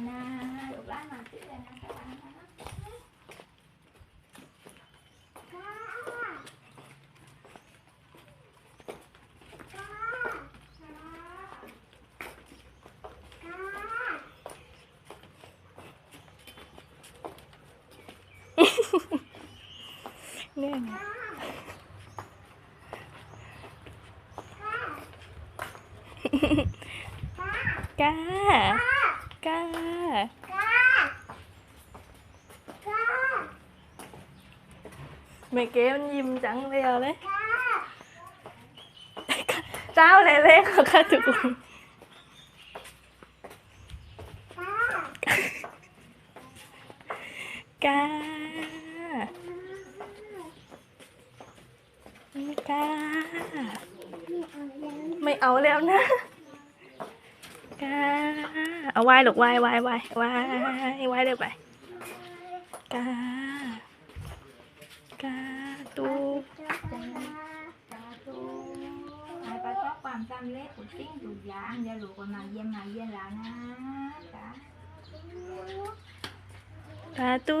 na được lá nào chứ là nó phải ăn nó nè cá à? เมื่อกี้มันยิ้มจังเลยเอาเลยเจ้าเล็กๆของข้าทุกคนกล้ากล้าไม่เอาแล้วนะกาเอาไหว้ลูกไหว้ไหว้ไหว้ไหว้ไหว้เร็วไปกา สาธุให้ประสบความสำเร็จทุกสิ่งทุกอย่างอย่าลูกคนมาเยี่ยมมาเยี่ยมแล้วนะจ้าตาตู